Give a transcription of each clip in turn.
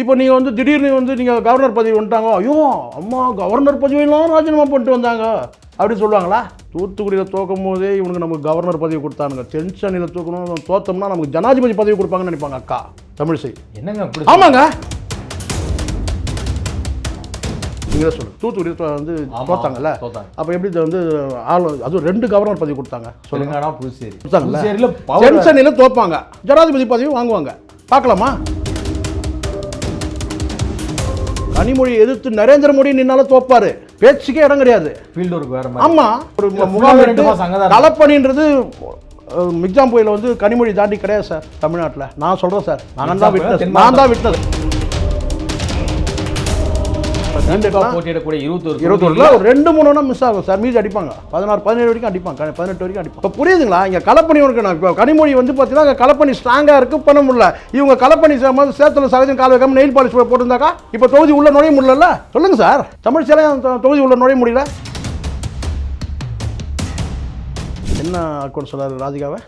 இப்போ நீங்கள் வந்து திடீர்னு வந்து நீங்கள் கவர்னர் பதவி வந்துட்டாங்க ஐயோ அம்மா கவர்னர் பதவியெல்லாம் ராஜினாமா பண்ணிட்டு வந்தாங்க அப்படி சொல்லுவாங்களா? தூத்துக்குடியில் தோக்கும் போதே இவனுக்கு நமக்கு கவர்னர் பதவி கொடுத்தானுங்க. தென்சென்னையில் தூக்கணும் தோத்தோம்னா நமக்கு ஜனாதிபதி பதவி கொடுப்பாங்கன்னு நினைப்பாங்க அக்கா தமிழிசை என்னங்க அப்படி ஆமாங்க. நீங்களே சொல்லுங்க. தூத்துக்குடி வந்து தோத்தாங்கல்ல? தோத்தாங்க. அப்போ எப்படி வந்து ஆள் அதுவும் ரெண்டு கவர்னர் பதவி கொடுத்தாங்க. சொல்லுங்க. புதுச்சேரி. கொடுத்தாங்கல்ல தென்சென்னையில் தோப்பாங்க. ஜனாதிபதி பதவி வாங்குவாங்க. பார்க்கலாமா? கனிமொழி எதிர்த்து நரேந்திர மோடி நின்னால தோப்பாரு பேச்சுக்கே இடம் கிடையாது. ஆமா. ஒரு இல்ல, முகாம் full-ஆ ரெண்டு மாசம் அங்கதான் இருந்தாங்க. களப்பணின்றது அஹ், மிக்ஜாம் புயல வந்து கனிமொழி தாண்டி கிடையாது சார் தமிழ்நாட்டுல. நான் சொல்றேன் சார். நான் தான் விட்டது. நான் தான் விட்டது. திமுக போட்டியிடக்கூடிய இருபத்தொரு இருபத்தொருல ஒரு ரெண்டு மூணு மிஸ் ஆகும் சார். மீதி அடிப்பாங்க. பதினாறு பதினேழு வரைக்கும் அடிப்பாங்க. பதினெட்டு வரைக்கும் அடிப்பாங்க. இப்போ புரியுதுங்களா? இங்கே களப்பணி ஒன்று நான் இப்போ கனிமொழி வந்து பார்த்தீங்கன்னா அங்க களப்பணி ஸ்ட்ராங்காக இருக்கு பண்ண முடியல. இவங்க செய்யும்போது சேத்துல சகஜம் கால் வைக்காம நெயில் பாலிஷ் போட்டிருந்தாக்கா இப்போ தொகுதி உள்ள நுழைய முடியல சொல்லுங்க சார். தமிழ் சிலை தொகுதி உள்ள நுழைய முடியல. என்ன அக்கௌண்ட் சொல்லாரு ராதிகாவை?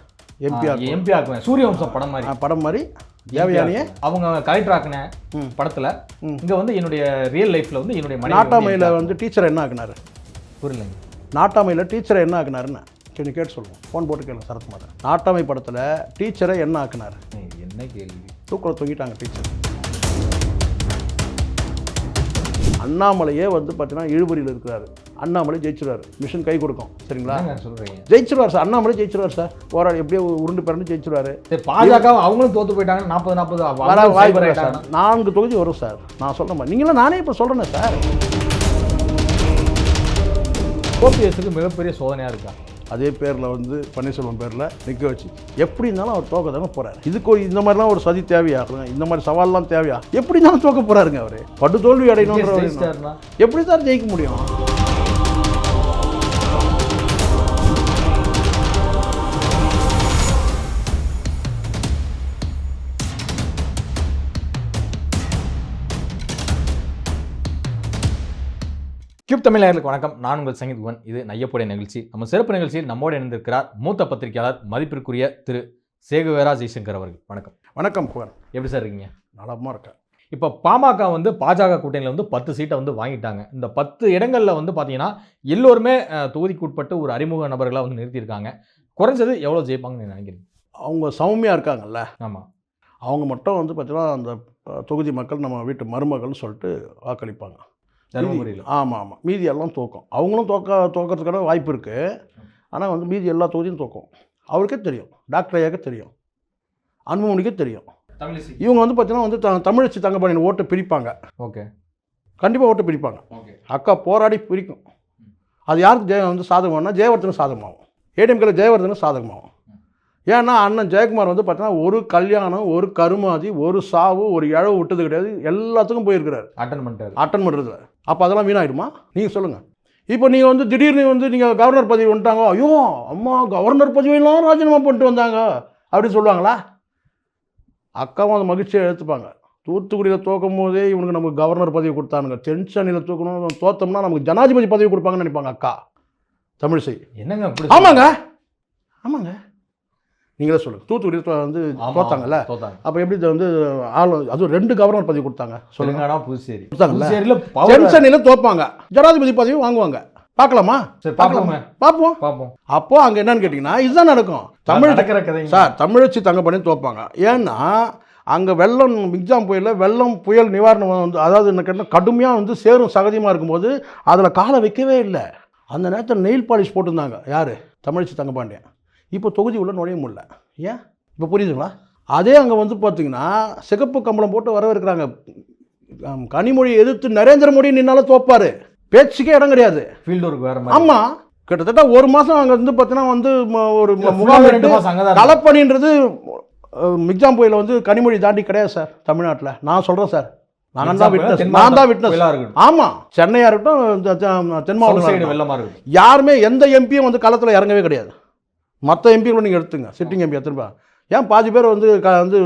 எம்பி எம்பி ஆக்குவேன் சூரிய வம்சம் படம் மாதிரி. படம் மாதிரி. தேவயானியே அவங்க கலெக்டர் ஆக்குன படத்துல இங்க வந்து என்னுடைய ரியல் லைஃப்ல வந்து என்னுடைய நாட்டாமையில் வந்து டீச்சரை என்ன ஆக்குனாரு? புரியலங்க. நாட்டாமையில் டீச்சரை என்ன ஆக்குனாருன்னு சரி கேட்டு சொல்லுவோம். ஃபோன் போட்டு கேளுங்க சரத்குமார். நாட்டாமை படத்தில் டீச்சரை என்ன ஆக்குனாரு? என்ன கேள்வி? தூக்கில் தூங்கிட்டாங்க டீச்சர் அண்ணாமலையே வந்து பார்த்தீங்கன்னா இழுபறியில் இருக்கிறாரு. அண்ணாமலை ஜெயிச்சிருவாரு. மிஷன் கை கொடுக்கும். சரிங்களா? சொல்றீங்க? ஜெயிச்சிருவார் சார். அண்ணாமலை ஜெயிச்சிருவார் சார். போராடி எப்படியோ உருண்டு பிறந்து ஜெயிச்சிருவாரு. சரி பாஜக அவங்களும் தோத்து போயிட்டாங்க நாற்பது நாற்பது வர வாய்ப்பு சார். நான்கு தொகுதி வரும் சார். நான் மாதிரி. நீங்களும் நானே இப்போ சொல்கிறேனே சார். ஓபிஎஸ்க்கு மிகப்பெரிய சோதனையா இருக்கா? அதே பேரில் வந்து பன்னீர்செல்வம் பேரில் நிற்க வச்சு. எப்படி இருந்தாலும் அவர் தோக்க தானே போகிறார் இதுக்கு ஒரு இந்த மாதிரிலாம் ஒரு சதி தேவையா? இந்த மாதிரி சவால்லாம் தேவையா? எப்படி இருந்தாலும் தோக்க போகிறாருங்க அவர். படு தோல்வி அடையணுன்ற எப்படி சார் ஜெயிக்க முடியும்? கியூப் தமிழர்களுக்கு வணக்கம். நான் உங்கள் சங்கீத் குவன் இது நையப்புடைய நிகழ்ச்சி. நம்ம சிறப்பு நிகழ்ச்சியில் நம்மோடு இணைந்திருக்கிறார் மூத்த பத்திரிகையாளர் மதிப்பிற்குரிய திரு சேகுவேரா ஜெய்சங்கர் அவர்கள். வணக்கம். வணக்கம் குவன் எப்படி சார் இருக்கீங்க? நலமாக இருக்கேன். இப்போ பாமக வந்து பாஜக கூட்டணியில் வந்து பத்து சீட்டை வந்து வாங்கிட்டாங்க. இந்த பத்து இடங்களில் வந்து பார்த்தீங்கன்னா எல்லோருமே அஹ், தொகுதிக்கு உட்பட்டு ஒரு அறிமுக நபர்களாக வந்து நிறுத்தியிருக்காங்க. குறைஞ்சது எவ்வளோ ஜெயிப்பாங்கன்னு நினைக்கிறீங்க? அவங்க சௌமியாக இருக்காங்கல்ல? ஆமாம் அவங்க மட்டும் வந்து பார்த்தீங்கன்னா அந்த தொகுதி மக்கள் நம்ம வீட்டு மருமகள்னு சொல்லிட்டு வாக்களிப்பாங்க. தருமபுரியில் ஆமாம் ஆமாம் மீதி எல்லாம் தோக்கும் அவங்களும் தோக்க தோக்கிறதுக்கான வாய்ப்பு இருக்குது ஆனால் வந்து மீதி எல்லா தொகுதியும் தோக்கும் அவருக்கே தெரியும். டாக்டர் ஐயாக்கே தெரியும். அன்புமணிக்கே தெரியும். இவங்க வந்து பார்த்தீங்கன்னா வந்து த- தமிழச்சி தங்கப்பாண்டியன் ஓட்டை பிரிப்பாங்க. ஓகே. கண்டிப்பாக ஓட்டை பிரிப்பாங்க. அக்கா போராடி பிரிக்கும். அது யாருக்கு ஜெய வந்து சாதகமாகனா ஜெயவர்தனுக்கு சாதகமாகும். ஏடிஎம்கேல ஜெயவர்தனுக்கு சாதகமாகும். ஏன்னா அண்ணன் ஜெயக்குமார் வந்து பார்த்தீங்கன்னா ஒரு கல்யாணம் ஒரு கருமாதி ஒரு சாவு ஒரு இழவு விட்டது கிடையாது. எல்லாத்துக்கும் போயிருக்கிறாரு. அட்டன் பண்ணிட்டாரு. அட்டன் பண்ணுறதுல அப்போ அதெல்லாம் வீணாயிடுமா? நீங்கள் சொல்லுங்கள் இப்போ நீங்கள் வந்து திடீர்னு வந்து நீங்கள் கவர்னர் பதவி வந்துட்டாங்க. ஐயோ அம்மா கவர்னர் பதவியெல்லாம் ராஜினாமா பண்ணிட்டு வந்தாங்க. அப்படின்னு சொல்லுவாங்களா? அக்காவும் அந்த மகிழ்ச்சியை எடுத்துப்பாங்க தூத்துக்குடியில் தோக்கும் போதே இவனுக்கு நமக்கு கவர்னர் பதவி கொடுத்தானுங்க. தென்சென்னையில் தூக்கணும் தோத்தோம்னா நமக்கு ஜனாதிபதி பதவி கொடுப்பாங்கன்னு நினைப்பாங்க அக்கா. தமிழிசை. என்னங்க ஆமாங்க. ஆமாங்க. நீங்களே சொல்லுங்கள் தூத்துக்குடி வந்து தோத்தாங்கல்ல? தோத்தாங்க. அப்போ எப்படி இது வந்து ஆள் அதுவும் ரெண்டு கவர்னர் பதவி கொடுத்தாங்க. சொல்லுங்க. புதுச்சேரி. தென்சென்னையில் தோப்பாங்க. ஜனாதிபதி பதவி வாங்குவாங்க. பார்க்கலாமா? சரி பார்க்கலாமே. பார்ப்போம். பார்ப்போம். அப்போ அங்கே என்னன்னு கேட்டிங்கன்னா இதுதான் நடக்கும். தமிழ் நடக்கிற கதை சார் தமிழச்சி தங்கப்பண்ணி தோப்பாங்க. ஏன்னா அங்கே வெள்ளம் மிக்ஜாம் புயலில் வெள்ளம் புயல் நிவாரணம் வந்து அதாவது என்ன கேட்டால் கடுமையாக வந்து சேரும் சகதியமாக இருக்கும்போது அதில் காலை வைக்கவே இல்லை. அந்த நேரத்தில் நெயில் பாலிஷ் போட்டிருந்தாங்க. யார்? தமிழச்சி தங்கப்பாண்டியன். இப்போ தொகுதி உள்ள நுழைய முடியல. ஏன்? இப்போ புரியுதுங்களா? அதே அங்கே வந்து பார்த்தீங்கன்னா சிகப்பு கம்பளம் போட்டு வரவேற்கிறாங்க. கனிமொழியை எதிர்த்து நரேந்திர மோடி நின்னால தோப்பாரு. பேச்சுக்கே இடம் கிடையாது. ஃபீல்ட் ஒர்க் வேற மாதிரி. ஆமா. கிட்டத்தட்ட ஒரு மாசம் அங்க வந்து பார்த்தீங்கன்னா வந்து ஒரு முகாம் அஹ், மிக்ஜாம் புயல வந்து கனிமொழி தாண்டி கிடையாது சார் தமிழ்நாட்டுல. நான் சொல்றேன் சார். நான் தான் விட்னஸ் நான் தான் விட்னஸ் புயலா இருக்கட்டும். ஆமா. சென்னையா இருக்கட்டும் தென் மாவட்டம் யாருமே எந்த எம்பியும் வந்து களத்தில் இறங்கவே கிடையாது. மற்ற எம்பிகளும் நீங்கள் எடுத்துங்க. சிட்டிங் எம்பி திரும்ப ஏன் பாதி பேர் வந்து க வந்து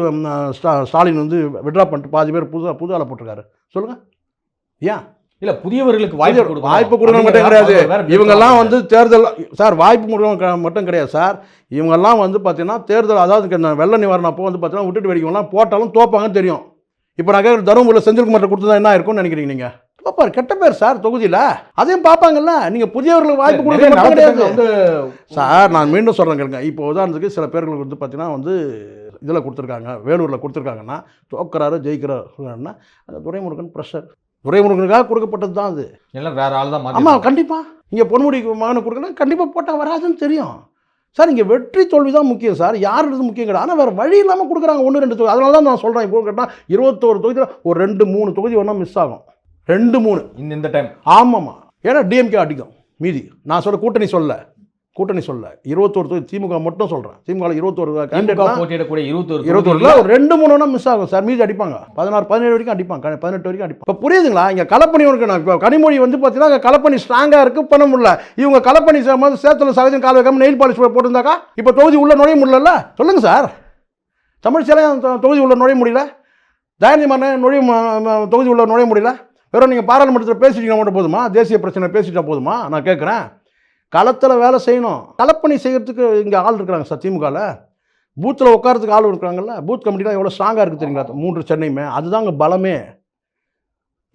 ஸ்டாலின் வந்து விட்ரா பண்ணிட்டு பாதி பேர் புது புது ஆளை போட்டிருக்காரு. சொல்லுங்க. ஏன்? இல்ல புதியவர்களுக்கு வாய்ப்பு. வாய்ப்பு கொடுக்க மட்டும் கிடையாது. இவங்கெல்லாம். வந்து தேர்தல் சார் வாய்ப்பு கொடுக்க மட்டும் கிடையாது சார். இவங்கெல்லாம் வந்து பார்த்தீங்கன்னா தேர்தல் அதாவது வெள்ள நிவாரணம் அப்போ வந்து பார்த்தீங்கன்னா விட்டுட்டு வெடிக்கலாம் போட்டாலும் தோப்பாங்கன்னு தெரியும். இப்போ நான் கேட்குற தருமபுரியில் செந்தில்குமார்ட்ட கொடுத்தா என்ன இருக்கும்னு நினைக்கிறீங்க நீங்கள் பாப்பார் கெட்ட பேர் சார் தொகுதியில். அதையும் பார்ப்பாங்கல்ல? நீங்கள் புதியவர்களுக்கு வாய்ப்பு கொடுக்க கிடையாது. சார் நான் மீண்டும் சொல்கிறேன் கேளுங்க. இப்போ உதாரணத்துக்கு சில பேர்களுக்கு வந்து பார்த்தீங்கன்னா வந்து இதில் கொடுத்துருக்காங்க வேலூரில் கொடுத்துருக்காங்கன்னா தோக்குறாரு ஜெயிக்கிறாருன்னா அந்த துரைமுருகன் ப்ரெஷர் துரைமுருகனுக்காக கொடுக்கப்பட்டது தான் அது. எல்லாம் வேற ஆள் தான் ஆமாம் கண்டிப்பாக இங்கே பொன்முடிக்கு மகனை கொடுக்கலாம் கண்டிப்பாக போட்டால் வராதுன்னு தெரியும். சார் இங்கே வெற்றி தோல்வி தான் முக்கியம் சார். யாருன்றது முக்கியம் கிடையாது. ஆனால் வேறு வழி இல்லாமல் கொடுக்குறாங்க. ஒன்று ரெண்டு தொகுதி. அதனால தான் நான் சொல்கிறேன் இப்போ கேட்டால் இருபத்தோரு தொகுதியில் ஒரு ரெண்டு மூணு தொகுதி வேணால் மிஸ் ஆகும். ரெண்டு மூணு. இந்த இந்த டைம் ஆமாம்மா. ஏன்னா டிஎம்கே அடிக்கும் மீதி. நான் சொல்ல கூட்டணி சொல்ல. கூட்டணி சொல்ல. இருபத்தோரு தொகுதி திமுக மட்டும் சொல்கிறேன் திமுக இருபத்தோரு போட்டியிடக்கூடிய இருபத்தொரு இருபத்தொருல ஒரு ரெண்டு மூணு வேணா மிஸ் ஆகும். சார் மீதி அடிப்பாங்க. பதினாறு பதினேழு வரைக்கும் அடிப்பாங்க. பதினெட்டு வரைக்கும் அடிப்பாங்க. இப்போ புரியுதுங்களா? இங்கே கலப்பணி உனக்கு நான் இப்போ கனிமொழி வந்து பார்த்தீங்கன்னா கலப்பணி ஸ்ட்ராங்காக இருக்கு பண்ண முடியல. இவங்க கலப்பணி சேத்துல சகஜம் கால் வைக்காம நெயில் பாலிஷ் போட்டிருந்தாக்கா இப்போ தொகுதி உள்ள நுழைய முடியல சொல்லுங்க சார். தமிழ் சிலையும் தொகுதி உள்ள நுழைய முடியல? தயாநிதி மாறன் நுழைய தொகுதி உள்ள நுழைய முடியல? வெறும் நீங்கள் பாராளுமன்றத்தில் பேசிட்டீங்கன்னா மட்டும் போதுமா? தேசிய பிரச்சனை பேசிட்டா போதுமா? நான் கேட்குறேன் களத்தில் வேலை செய்யணும். களப்பணி செய்கிறதுக்கு இங்கே ஆள் இருக்கிறாங்க சார் திமுகவில் பூத்தில் உட்காரத்துக்கு ஆள் இருக்கிறாங்கல்ல? பூத் கமிட்டிலாம் எவ்வளோ ஸ்ட்ராங்காக இருக்குது தெரியுங்களா? மூன்று சென்னையுமே. அதுதாங்க பலமே.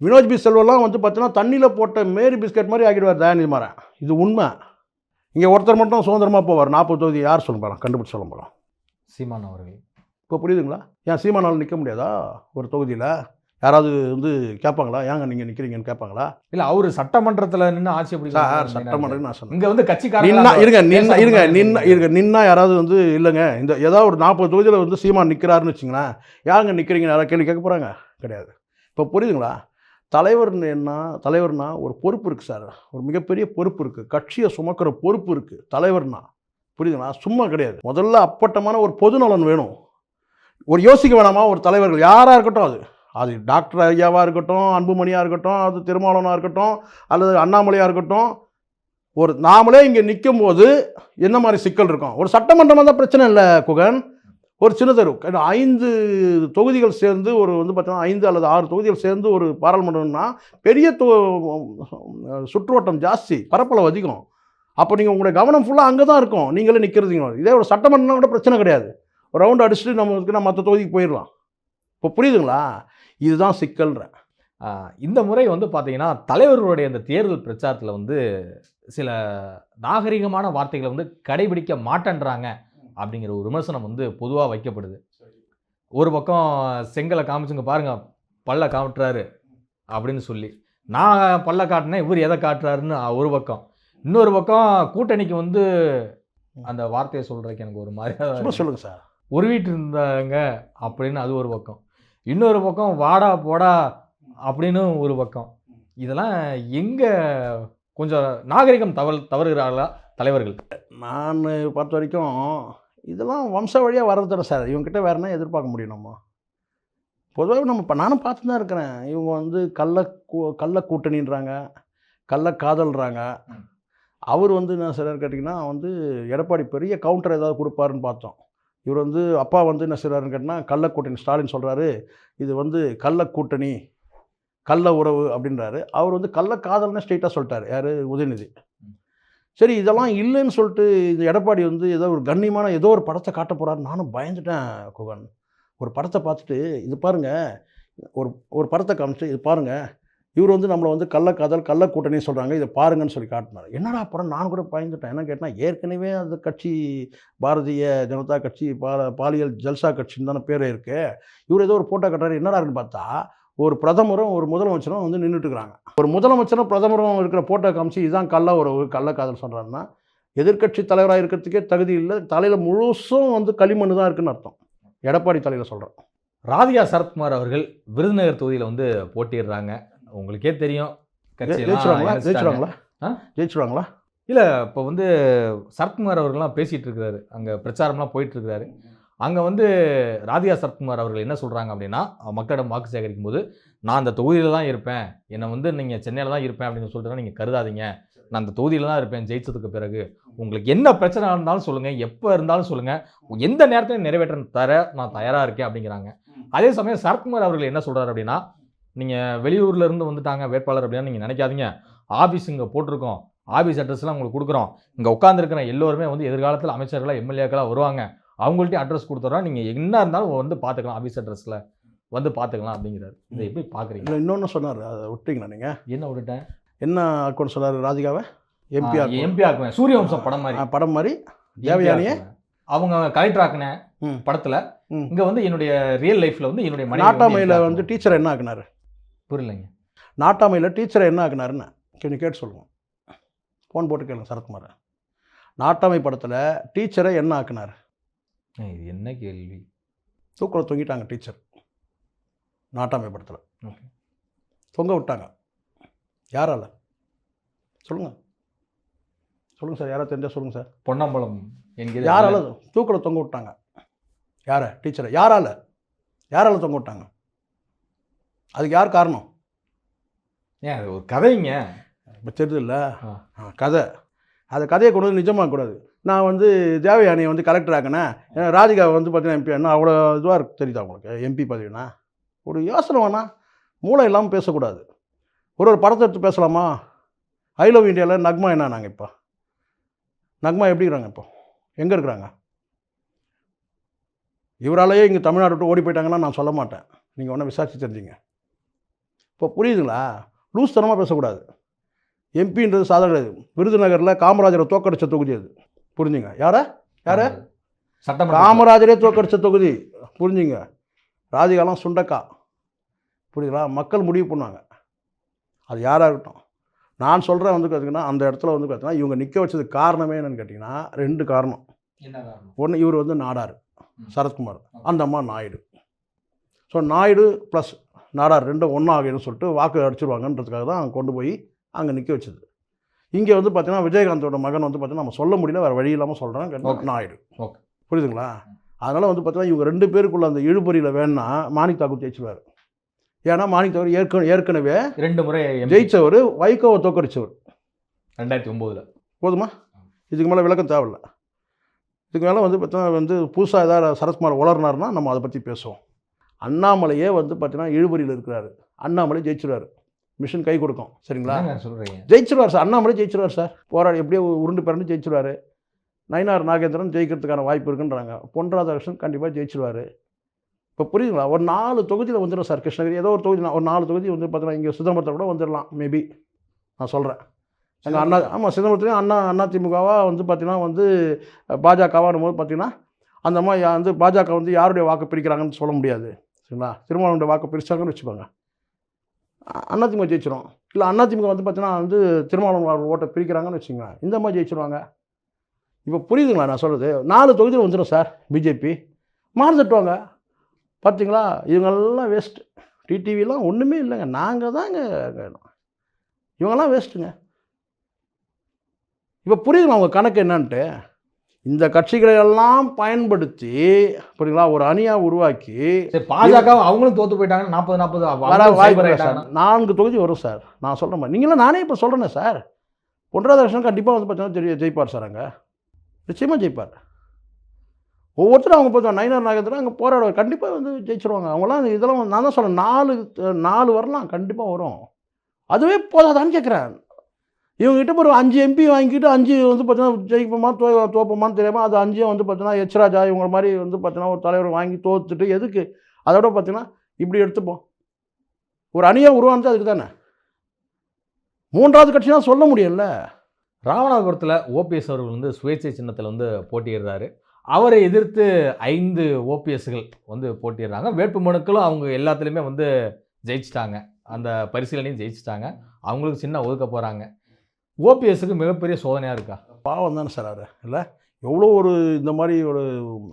வினோத் பி செல்வெல்லாம் வந்து பார்த்தீங்கன்னா தண்ணியில் போட்ட மேரி பிஸ்கட் மாதிரி ஆக்கிடுவார் தயாநிதி மாறன். இது உண்மை. இங்கே ஒருத்தர் மட்டும் சுதந்திரமாக போவார். நாற்பது தொகுதி யார் சொல்ல போகிறோம் கண்டுபிடிச்சு சொல்ல போகிறோம் சீமான் அவர்கள். இப்போ புரியுதுங்களா? ஏன் சீமானால் நிற்க முடியாதா? ஒரு தொகுதியில். யாராவது வந்து கேட்பாங்களா? ஏங்க நீங்கள் நிற்கிறீங்கன்னு கேட்பாங்களா? இல்ல அவரு சட்டமன்றத்துல நின்னு ஆட்சி அப்படி சார் சட்டமன்றம் நான் சொன்னேன். இங்க வந்து நின்னா கட்சிக்காரங்க இருங்க நின்னா இருங்க நின்னா இருங்க நின்னா யாராவது வந்து இல்லைங்க. இந்த ஏதாவது ஒரு நாற்பது தொகுதியில் வந்து சீமான் நிற்கிறாருன்னு வச்சுங்களேன் யாருங்க நிற்கிறீங்க யாராவது கேள்வி கேட்க போகிறாங்க கிடையாது. இப்போ புரியுதுங்களா? தலைவர்னு என்ன தலைவர்னா ஒரு பொறுப்பு இருக்குது சார். ஒரு மிகப்பெரிய பொறுப்பு இருக்குது கட்சியை சுமக்கிற பொறுப்பு இருக்குது தலைவர்னா. புரியுதுங்களா? சும்மா கிடையாது. முதல்ல அப்பட்டமான ஒரு பொதுநலன் வேணும். ஒரு யோசிக்க வேணாமா? ஒரு தலைவர்கள் யாராக இருக்கட்டும் அது. அது டாக்டர் ஐயாவாக இருக்கட்டும் அன்புமணியாக இருக்கட்டும் அது திருமாவளவனாக இருக்கட்டும் அல்லது அண்ணாமலையாக இருக்கட்டும் ஒரு நாமளே இங்கே நிற்கும் போது என்ன மாதிரி சிக்கல் இருக்கும்? ஒரு சட்டமன்றம் தான் பிரச்சனை இல்லை குகன். ஒரு சின்ன தெரு. ஐந்து தொகுதிகள் சேர்ந்து ஒரு வந்து பார்த்தீங்கன்னா ஐந்து அல்லது ஆறு தொகுதிகள் சேர்ந்து ஒரு பாராளுமன்றம்னா பெரிய தொ சுற்றுவட்டம் ஜாஸ்தி பரப்பளவு அதிகம். அப்போ நீங்கள் உங்களுடைய கவனம் ஃபுல்லாக அங்கே தான் இருக்கும். நீங்களே நிற்கிறதுங்க இதே ஒரு சட்டமன்றம்னா கூட பிரச்சனை கிடையாது. ரவுண்டு ரவுண்ட் அடிச்சுட்டு நம்மளுக்கு நம்ம மற்ற தொகுதிக்கு போயிடலாம் இப்போ புரியுதுங்களா? இதுதான் சிக்கல்ன்றேன் ஆஹ் இந்த முறை வந்து பார்த்தீங்கன்னா தலைவர்களுடைய அந்த தேர்தல் பிரச்சாரத்தில் வந்து சில நாகரிகமான வார்த்தைகளை வந்து கடைபிடிக்க மாட்டேன்றாங்க அப்படிங்கிற ஒரு விமர்சனம் வந்து பொதுவாக வைக்கப்படுது. ஒரு பக்கம் செங்கலை காமிச்சுங்க பாருங்க பல்ல காட்டுறாரு அப்படின்னு சொல்லி. நான் பல்ல காட்டினேன் இவர் எதை காட்டுறாருன்னு ஒரு பக்கம். இன்னொரு பக்கம் கூட்டணிக்கு வந்து அந்த வார்த்தையை சொல்றதுக்கு எனக்கு ஒரு சும்மா சொல்லுங்கள் சார். உருவிட்டு இருந்தாங்க அப்படின்னு அது ஒரு பக்கம். இன்னொரு பக்கம் வாடா போடா அப்படின்னு ஒரு பக்கம். இதெல்லாம் எங்க கொஞ்சம் நாகரிகம் தவறு தவறுகிறார்களா தலைவர்கள்? நான் பார்த்த வரைக்கும் இதெல்லாம் வம்ச வழியாக வர்றதில்ல சார். இவங்ககிட்ட வேற என்ன எதிர்பார்க்க முடியும் நம்ம? பொதுவாக நம்ம இப்போ நானும் பார்த்து தான் இருக்கிறேன். இவங்க வந்து கள்ள கூ கள்ள கூட்டணின்றாங்க கள்ள காதல்றாங்க. அவர் வந்து என்ன சார் கேட்டிங்கன்னா வந்து எடப்பாடி பெரிய கவுண்டர் ஏதாவது கொடுப்பாருன்னு பார்த்தோம். இவர் வந்து அப்பா வந்து என்ன செய்கிறாருன்னு கேட்டால் கள்ளக்கூட்டணி ஸ்டாலின் சொல்கிறாரு இது வந்து கள்ள கூட்டணி கள்ள உறவு அப்படின்றாரு. அவர் வந்து கள்ள காதல்னு ஸ்ட்ரெயிட்டாக சொல்லிட்டார். யார்? உதயநிதி. சரி இதெல்லாம் இல்லைன்னு சொல்லிட்டு இந்த எடப்பாடி வந்து ஏதோ ஒரு கண்ணியமான ஏதோ ஒரு படத்தை காட்ட போகிறாரு நானும் பயந்துட்டேன் குகன். ஒரு படத்தை பார்த்துட்டு இது பாருங்கள் ஒரு ஒரு படத்தை காமிச்சு இது பாருங்கள் இவர் வந்து நம்மளை வந்து கள்ளக்காதல் கள்ளக்கூட்டணி சொல்கிறாங்க இதை பாருங்கன்னு சொல்லி காட்டினார். என்னடா படம்? நான் கூட பயந்துட்டேன். என்ன கேட்டால் ஏற்கனவே அந்த கட்சி பாரதிய ஜனதா கட்சி பா பாலியல் ஜல்சா கட்சின்னு தானே பேர் இருக்கு. இவர் ஏதோ ஒரு ஃபோட்டோ கட்டுறாரு. என்னடா இருக்குன்னு பார்த்தா ஒரு பிரதமரும் ஒரு முதலமைச்சரும் வந்து நின்றுட்டுருக்குறாங்க ஒரு முதலமைச்சரும் பிரதமரும் இருக்கிற ஃபோட்டோ காமிச்சு இதுதான் கள்ள உறவு கள்ளக்காதல் சொல்கிறாருன்னா எதிர்க்கட்சி தலைவராக இருக்கிறதுக்கே தகுதி இல்லை. தலையில் முழுசும் வந்து களிமண் தான் இருக்குன்னு அர்த்தம். எடப்பாடி தலையில் சொல்கிறோம் ராதிகா சரத்குமார் அவர்கள் விருதுநகர் தொகுதியில் வந்து போட்டிடுறாங்க உங்களுக்கே தெரியும். ஜெயிச்சிருவாங்களா? ஜெயிச்சிருவாங்களா? இல்லை இப்போ வந்து சரத்குமார் அவர்கள்லாம் பேசிகிட்டு இருக்கிறாரு. அங்கே பிரச்சாரம்லாம் போயிட்டு இருக்கிறாரு. அங்கே வந்து ராதிகா சரத்குமார் அவர்கள் என்ன சொல்கிறாங்க அப்படின்னா மக்களிடம் வாக்கு சேகரிக்கும் போது நான் அந்த தொகுதியில் தான் இருப்பேன். என்னை வந்து நீங்கள் சென்னையில் தான் இருப்பேன் அப்படின்னு சொல்லிட்டு நீங்கள் கருதாதீங்க. நான் அந்த தொகுதியில் தான் இருப்பேன். ஜெயிச்சதுக்கு பிறகு உங்களுக்கு என்ன பிரச்சனை இருந்தாலும் சொல்லுங்கள் எப்போ இருந்தாலும் சொல்லுங்கள் எந்த நேரத்தையும் நிறைவேற்ற தர நான் தயாராக இருக்கேன் அப்படிங்கிறாங்க. அதே சமயம் சரத்குமார் அவர்கள் என்ன சொல்கிறார் அப்படின்னா நீங்கள் வெளியூர்ல இருந்து வந்துட்டாங்க வேட்பாளர் அப்படின்னா நீங்கள் நினைக்காதீங்க. ஆஃபீஸ் இங்கே போட்டிருக்கோம். ஆஃபீஸ் அட்ரஸ்லாம் உங்களுக்கு கொடுக்குறோம். இங்கே உட்காந்துருக்கிற எல்லோருமே வந்து எதிர்காலத்தில் அமைச்சர்களாக எம்எல்ஏக்களாக வருவாங்க. அவங்கள்ட்ட அட்ரஸ் கொடுத்துட்றோம் நீங்கள் என்ன இருந்தாலும் வந்து பார்த்துக்கலாம் ஆஃபீஸ் அட்ரஸில் வந்து பார்த்துக்கலாம் அப்படிங்கிறாரு. இதை எப்படி பார்க்குறீங்க? இன்னொன்று சொன்னார். அதை விட்டீங்களா நீங்கள் என்ன விட்டுட்டேன்? என்ன ஆக்குன்னு சொன்னார்? ராதிகாவை? எம்பி எம்பி ஆக்குவேன். சூரிய வம்சம் படம் மாதிரி. படம் மாதிரி. தேவயானியை. அவங்க கலெக்டர் ஆக்குனேன் ம். படத்துல. இங்க வந்து என்னுடைய ரியல் லைஃப்ல வந்து என்னுடைய நாட்டாமையில் வந்து. டீச்சரை என்ன ஆக்குனார்? புரியலைங்க. நாட்டாமையில் டீச்சரை என்ன ஆக்குனாருன்னு கொஞ்சம் கேட்டு சொல்லுங்கள் ஃபோன் போட்டு கேளுங்க சரத்குமார். நாட்டாமை படத்தில் டீச்சரை என்ன ஆக்குனார்? இது என்ன கேள்வி? தூக்கில் தொங்கிட்டாங்க டீச்சர் நாட்டாமை படத்தில். தொங்க விட்டாங்க. யாரால? சொல்லுங்கள் சொல்லுங்கள் சார் யாரா தெரிஞ்சால் சொல்லுங்கள் சார். பொன்னம்பலம் என்கிற யாரால தூக்கில் தொங்க விட்டாங்க? யாரை? டீச்சரை யாரால? யாரால தொங்க விட்டாங்க? அதுக்கு யார் காரணம்? ஏன் அது ஒரு கதைங்க. ஆ. ஆ, கதை. அந்த கதையை கொண்டு வந்து நிஜமாக கூடாது. நான் வந்து தேவயானியை வந்து கலெக்டர் ஆக்கினேன். ராதிகா வந்து பார்த்தீங்கன்னா எம்பி என்ன அவ்வளோ இதுவாக இருக்கு தெரியுதா உங்களுக்கு? எம்பி பதவினா ஒரு யோசனை வேணா மூளை இல்லாமல் பேசக்கூடாது. ஒரு ஒரு படத்தை எடுத்து பேசலாமா? ஐ லவ் இந்தியாவில் நக்மா என்ன நாங்கள் இப்போ? நக்மா எப்படி இருக்கிறாங்க இப்போ? எங்கே இருக்கிறாங்க? இவராலேயே இங்கே தமிழ்நாடு விட்டு ஓடி போயிட்டாங்கன்னா நான் சொல்ல மாட்டேன். நீங்கள் ஒன்றும் விசாரிச்சு தெரிஞ்சுங்க. இப்போ புரியுதுங்களா? லூஸ்தனமாக பேசக்கூடாது. எம்பின்றது சாதாரண கிடையாது. விருதுநகரில் காமராஜரை தோக்கடிச்ச தொகுதி அது. புரிஞ்சுங்க. யார? யாரு? சட்டமன்ற காமராஜரே தோக்கடிச்ச தொகுதி. புரிஞ்சுங்க. ராதிகாலாம் சுண்டக்கா. புரியுதுங்களா? மக்கள் முடிவு பண்ணுவாங்க. அது யாராக இருக்கட்டும். நான் சொல்கிறேன் வந்து பார்த்தீங்கன்னா அந்த இடத்துல வந்து பார்த்தீங்கன்னா இவங்க நிற்க வச்சதுக்கு காரணமே என்னன்னு கேட்டிங்கன்னா ரெண்டு காரணம்? ஒன்று இவர் வந்து நாடார். சரத்குமார். அந்த அம்மா நாயுடு. ஸோ நாயுடு ப்ளஸ் நாடார் ரெண்டும் ஒன்றா ஆகிடும் சொல்லிட்டு வாக்கு அடிச்சிருவாங்கன்றதுக்காக தான் கொண்டு போய் அங்கே நிற்க வச்சது. இங்கே வந்து பார்த்தீங்கன்னா விஜயகாந்தோட மகன் வந்து பார்த்தீங்கன்னா நம்ம சொல்ல முடியல வேறு வழி இல்லாமல் சொல்கிறேன். நாயுடு. Okay. புரியுதுங்களா? அதனால் வந்து பார்த்தீங்கன்னா இவங்க ரெண்டு பேருக்குள்ள அந்த இழுபறியில் வேணா மாணிக் தாக்கூர் ஜெயிச்சுவார் ஏன்னா மாணிக் தாக்கூர் ஏற்கனவே ஏற்கனவே ரெண்டு முறை MP. ஜெயிச்சவர் வைகோவை தோக்கடிச்சவர் ரெண்டாயிரத்தி ஒம்போதுல. போதுமா? இதுக்கு மேலே விளக்கம் தேவையில்ல. இதுக்கு மேலே வந்து பார்த்தீங்கன்னா வந்து புதுசாக ஏதாவது சரத்குமார் வளர்னாருன்னா நம்ம அதை பற்றி பேசுவோம். அண்ணாமலையே வந்து பார்த்தீங்கன்னா இழுபறியில் இருக்கிறாரு. அண்ணாமலை ஜெயிச்சிருவார். மிஷின் கை கொடுக்கும். சரிங்களா? சொல்றீங்க? ஜெயிச்சிருவார் சார். அண்ணாமலை ஜெயிச்சிருவார் சார். போராடி எப்படியோ உருண்டு பிறந்து ஜெயிச்சிருவார். நயினார் நாகேந்திரன் ஜெயிக்கிறதுக்கான வாய்ப்பு இருக்குன்றாங்க. பொன் ராதாகிருஷ்ணன் கண்டிப்பாக ஜெயிச்சிருவார். இப்போ புரியுதுங்களா? ஒரு நாலு தொகுதியில் வந்துடும் சார் கிருஷ்ணகிரி. ஏதோ ஒரு தொகுதி ஒரு நாலு தொகுதி வந்து பார்த்தீங்கன்னா இங்கே சிதம்பரத்தில் கூட வந்துடலாம் மேபி நான் சொல்கிறேன் எங்கள் அண்ணா ஆமாம் சிதம்பரத்துலேயும் அண்ணா அண்ணா திமுகவாக வந்து பார்த்தீங்கன்னா வந்து பாஜகவாகும் போது பார்த்தீங்கன்னா அந்த மாதிரி வந்து பாஜக வந்து யாருடைய வாக்கு பிரிக்கிறாங்கன்னு சொல்ல முடியாது. சரிங்களா? திருமாவளவனுடைய வாக்கு பெருசாகன்னு வச்சுக்கோங்க. அ- அதிமுக இல்லை அதிமுக வந்து பார்த்தீங்கன்னா வந்து திருமாவளவன் ஓட்டை பிரிக்கிறாங்கன்னு வச்சுக்கோங்க. இந்த மாதிரி ஜெயிச்சிருவாங்க. இப்போ புரியுதுங்களா நான் சொல்கிறது நாலு தொகுதியில் வந்துடும் சார் பிஜேபி. மாறு தட்டுவாங்க பார்த்தீங்களா இவங்கெல்லாம் வேஸ்ட்டு டிடிவிலாம் ஒன்றுமே இல்லைங்க. நாங்கள் தாங்க இவங்கெல்லாம் வேஸ்ட்டுங்க இப்போ புரியுதுங்களா அவங்க கணக்கு என்னன்ட்டு? இந்த கட்சிகளை எல்லாம் பயன்படுத்தி புரியுங்களா ஒரு அணியாக உருவாக்கி பாஜக அவங்களும் தோத்து போயிட்டாங்க நாற்பது நாற்பது சார். நான்கு தொகுதி வரும் சார். நான் சொல்கிறேன் மாதிரி. நீங்களும் நானே இப்போ சொல்கிறேனே சார். ஒன்றாவது வருஷம் கண்டிப்பாக வந்து பார்த்தீங்கன்னா ஜெயிப்பார் சார் அங்கே. நிச்சயமாக ஜெயிப்பார். ஒவ்வொருத்தரும் அவங்க பார்த்தா நைனார் நாகத்தில் அங்கே போராடுவார். கண்டிப்பாக வந்து ஜெயிச்சிருவாங்க. அவங்களாம் இதெல்லாம் நான் தான் சொல்கிறேன் நாலு நாலு வரலாம். கண்டிப்பாக வரும். அதுவே போதாதான்னு கேட்குறேன் இவங்ககிட்ட ஒரு அஞ்சு எம்பி வாங்கிட்டு அஞ்சு வந்து பார்த்தீங்கன்னா ஜெயிப்போமா தோ தோப்போமான்னு தெரியாமல் அது அஞ்சையும் வந்து பார்த்தீங்கன்னா எச் ராஜா இவங்க மாதிரி வந்து பார்த்தீங்கன்னா ஒரு தலைவர் வாங்கி தோத்துட்டு எதுக்கு? அதோட பார்த்தீங்கன்னா இப்படி எடுத்துப்போம். ஒரு அணியாக உருவானது அதுக்கு தானே? மூன்றாவது கட்சினா சொல்ல முடியல. ராமநாதபுரத்தில் ஓபிஎஸ் அவர்கள் வந்து சுயேட்சை சின்னத்தில் வந்து போட்டியிடுறாரு. அவரை எதிர்த்து ஐந்து ஓபிஎஸ்கள் வந்து போட்டிடுறாங்க வேட்பு மனுக்களும் அவங்க எல்லாத்துலேயுமே வந்து ஜெயிச்சிட்டாங்க. அந்த பரிசீலனையும் ஜெயிச்சிட்டாங்க. அவங்களுக்கு சின்ன ஒதுக்க போகிறாங்க ஓபிஎஸ்க்கு மிகப்பெரிய சோதனையாக இருக்கா? பாவம் தானே சார் அது. இல்லை? எவ்வளோ ஒரு இந்த மாதிரி ஒரு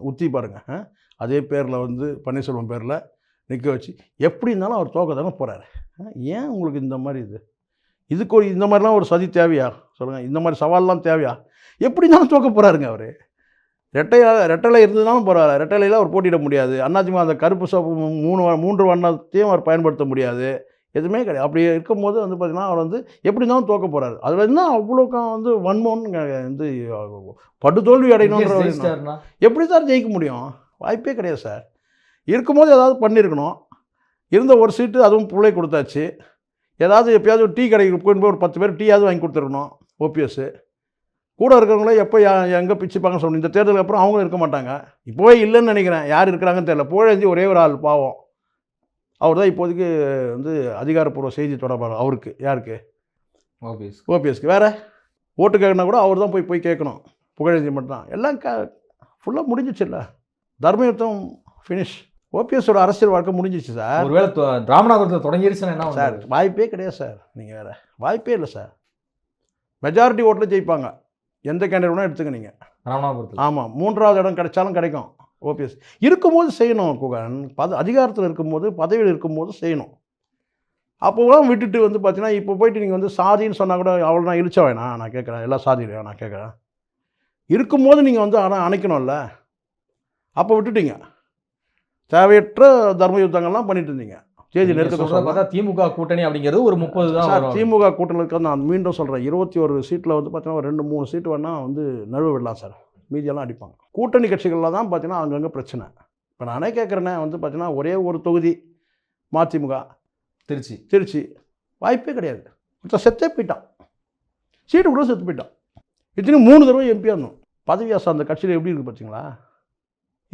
உத்தி பாருங்கள் அதே பேரில் வந்து பன்னீர்செல்வம் பேரில் நிற்க வச்சு எப்படி இருந்தாலும் அவர் தோக்க தானே போகிறாரு ஏன் உங்களுக்கு இந்த மாதிரி இது? இதுக்கு ஒரு இந்த மாதிரிலாம் ஒரு சதி தேவையா? சொல்லுங்கள் இந்த மாதிரி சவால்லாம் தேவையா? எப்படி இருந்தாலும் தோக்க போகிறாருங்க அவர். ரெட்டையாக ரெட்டலை இருந்ததுனாலும் போகிறாரு ரெட்டலையில் அவர் போட்டியிட முடியாது. அண்ணாச்சிமா அந்த கருப்பு சோப்பு மூணு மூன்று வண்ணத்தையும் அவர் பயன்படுத்த முடியாது. எதுவுமே கிடையாது. அப்படி இருக்கும்போது வந்து பார்த்திங்கன்னா அவர் வந்து எப்படி இருந்தாலும் தோக்க போகிறாரு அதில் இருந்தால் அவ்வளோக்கா வந்து வன்மம்னு வந்து படுதோல்வி அடையணுன்ற எப்படி சார் ஜெயிக்க முடியும்? வாய்ப்பே கிடையாது சார். இருக்கும்போது ஏதாவது பண்ணியிருக்கணும் இருந்த ஒரு சீட்டு அதுவும் பிள்ளை கொடுத்தாச்சு. ஏதாவது எப்பயாவது ஒரு டீ கடைக்கு போய் போய் ஒரு பத்து பேர் டீயாவது வாங்கி கொடுத்துருக்கணும் ஓபிஎஸ்ஸு கூட இருக்கிறவங்களே எப்போ எங்கே பிச்சுப்பாங்கன்னு சொல்லணும். இந்த தேர்தலுக்கு அப்புறம் அவங்களும் இருக்க மாட்டாங்க. இப்போவே இல்லைன்னு நினைக்கிறேன். யார் இருக்கிறாங்கன்னு தெரியல. புகழேந்தி ஒரே ஒரு ஆள் பாவம். அவர் தான் இப்போதைக்கு வந்து அதிகாரப்பூர்வ செய்தி தொடர்பாளர். அவருக்கு யாருக்கு? ஓபிஎஸ் ஓபிஎஸ்க்கு. வேறு? ஓட்டு கேட்கணும் கூட அவர் தான் போய் போய் கேட்கணும். புகழேந்தி மட்டும் தான். எல்லாம் க ஃபுல்லாக முடிஞ்சிச்சுல்ல. தர்மயுத்தம் ஃபினிஷ் ஓபிஎஸோட அரசியல் வாழ்க்கை முடிஞ்சிச்சு சார் ஒருவேளை ராமநாதபுரத்தில் தொடங்கிருச்சுன்னா என்ன சார் வாய்ப்பே கிடையாது சார் நீங்கள் வேறு வாய்ப்பே இல்லை சார் மெஜாரிட்டி ஓட்டில் ஜெயிப்பாங்க. எந்த கேண்டிடேட் எடுத்துக்க நீங்கள் ராமநாதபுரத்தில். ஆமாம் மூன்றாவது இடம் கிடைச்சாலும் கிடைக்கும். ஓபிஎஸ். இருக்கும்போது செய்யணும் குகன். பத அதிகாரத்தில் இருக்கும்போது பதவியில் இருக்கும்போது செய்யணும். அப்போலாம் விட்டுட்டு வந்து பார்த்தீங்கன்னா இப்போ போயிட்டு நீங்கள் வந்து சாதின்னு சொன்னால் கூட அவ்வளோ நான் இழிச்ச வேணாம். நான் கேட்குறேன். எல்லா சாதியிலையும் நான் கேட்குறேன். இருக்கும்போது நீங்கள் வந்து ஆனால் அணைக்கணும்ல. அப்போ விட்டுட்டீங்க. தேவையற்ற தர்ம யுத்தங்கள்லாம் பண்ணிட்டு இருந்தீங்க. தேதி நீங்க நெருக்கத்தை சொல்றத சொல்றேன். பார்த்தா திமுக கூட்டணி அப்படிங்கிறது ஒரு முப்பது தான். திமுக கூட்டணிக்கு வந்து நான் மீண்டும் சொல்கிறேன் இருபத்தி ஒரு சீட்டில் வந்து பார்த்தீங்கன்னா ஒரு ரெண்டு மூணு சீட்டு வேணால் வந்து நழுவ விடலாம் சார். மீதியெல்லாம் அடிப்பாங்க. கூட்டணி கட்சிகளில் தான் பார்த்தீங்கன்னா அங்கங்கே பிரச்சனை. இப்போ நானே கேட்குறேனே வந்து பார்த்தீங்கன்னா ஒரே ஒரு தொகுதி மதிமுக திருச்சி. திருச்சி வாய்ப்பே கிடையாது. ஒருத்தன் செத்தே போயிட்டான். சீட்டு கூட செத்து போயிட்டான். இத்தனையும் மூணு தடவை எம்பியாக இருந்தோம். பதவி ஆசை அந்த கட்சியில் எப்படி இருக்குது பார்த்தீங்களா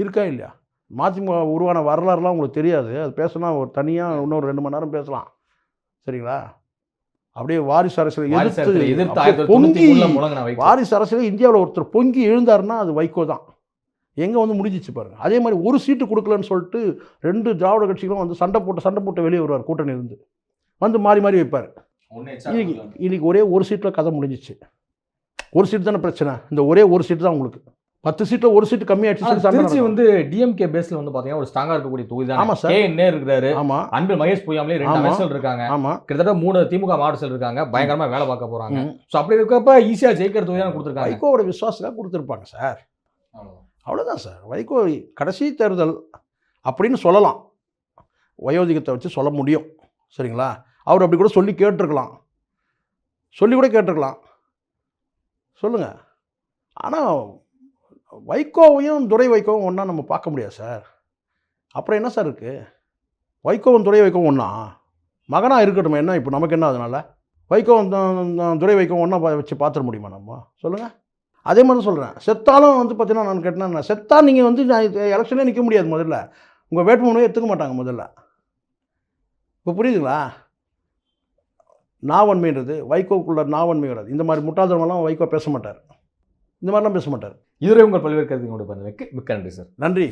இருக்கா இல்லையா? மதிமுக உருவான வரலாறுலாம் உங்களுக்கு தெரியாது. அது பேசினா ஒரு தனியாக இன்னொரு ரெண்டு மணி நேரம் பேசலாம். சரிங்களா? அப்படியே வாரிசு அரசியலை எதிர்த்து எதிர்த்து பொங்கி. வாரிசு அரசியல் இந்தியாவில் ஒருத்தர் பொங்கி எழுந்தாருன்னா அது வைகோ தான். எங்கே வந்து முடிஞ்சிச்சு பாருங்க. அதே மாதிரி ஒரு சீட்டு கொடுக்கலன்னு சொல்லிட்டு ரெண்டு திராவிட கட்சிகளும் வந்து சண்டை போட்டு சண்டை போட்டு வெளியே வருவார் கூட்டணி இருந்து. வந்து மாறி மாறி வைப்பார். இன்னைக்கு இன்னைக்கு ஒரே ஒரு சீட்டில் கதை முடிஞ்சிச்சு. ஒரு சீட் தானே பிரச்சனை. இந்த ஒரே ஒரு சீட் தான் உங்களுக்கு. பத்து சீட்டில் ஒரு சீட்டு சண்டை திருச்சி. வந்து டிஎம்கே பேஸ்ல வந்து பாத்தீங்கன்னா ஒரு ஸ்ட்ராங்கா இருக்கக்கூடிய தொகுதி ஆமா தான் சார். கே நேர் இருக்கிறாரு ஆமாம் அன்பில் மகேஷ் பொய்யாமலே ரெண்டு ஆமா. அமைச்சர்கள் இருக்காங்க. ஆமாம் கிட்டத்தட்ட மூணு திமுக மாவட்டத்தில் இருக்காங்க. பயங்கரமா வேலை பார்க்க போறாங்க. ம். சோ அப்படி இருக்கப்ப ஈஸியா ஜெயிக்கிற தொகுதி தான் கொடுத்துருக்காங்க. வைகோவோட விசுவாசத்துக்காக கொடுத்துருப்பாங்க சார். அவ்வளோதான் சார். வைகோ கடைசி தேர்தல் அப்படின்னு சொல்லலாம். வயோதிகத்தை வச்சு சொல்ல முடியும். சரிங்களா? அவர் அப்படி கூட சொல்லி கேட்டிருக்கலாம். சொல்லி கூட கேட்டிருக்கலாம். சொல்லுங்கள் ஆனால் வைகோவையும் துரை வைகோவும் ஒன்றா நம்ம பார்க்க முடியாது சார். அப்புறம் என்ன சார் இருக்குது வைகோவும் துறை வைக்கவும் ஒன்றா மகனாக இருக்கட்டும் என்ன இப்போ நமக்கு என்ன அதனால்? வைகோவும் துறை த- வைக்கவும் ஒன்றா வச்சு பார்த்துட முடியுமா நம்ம? சொல்லுங்கள் அதே மாதிரி தான் சொல்கிறேன் செத்தாலும் வந்து பார்த்தீங்கன்னா நான் கேட்டேன்னா செத்தா நீங்கள் வந்து எலெக்ஷனே நிற்க முடியாது முதல்ல. உங்கள் வேட்புமனுவே எடுத்துக்க மாட்டாங்க முதல்ல. இப்போ புரியுதுங்களா? நாவன்மைன்றது வைகோக்குள்ள நாவன்மை வராது. இந்த மாதிரி முட்டாள்தனமெல்லாம் வைகோ பேச மாட்டார். இந்த மாதிரிலாம் பேச மாட்டார் இதுவரை உங்கள் பல்வேறு கருத்துக்களோட மிக்க மிக்க நன்றி சார். நன்றி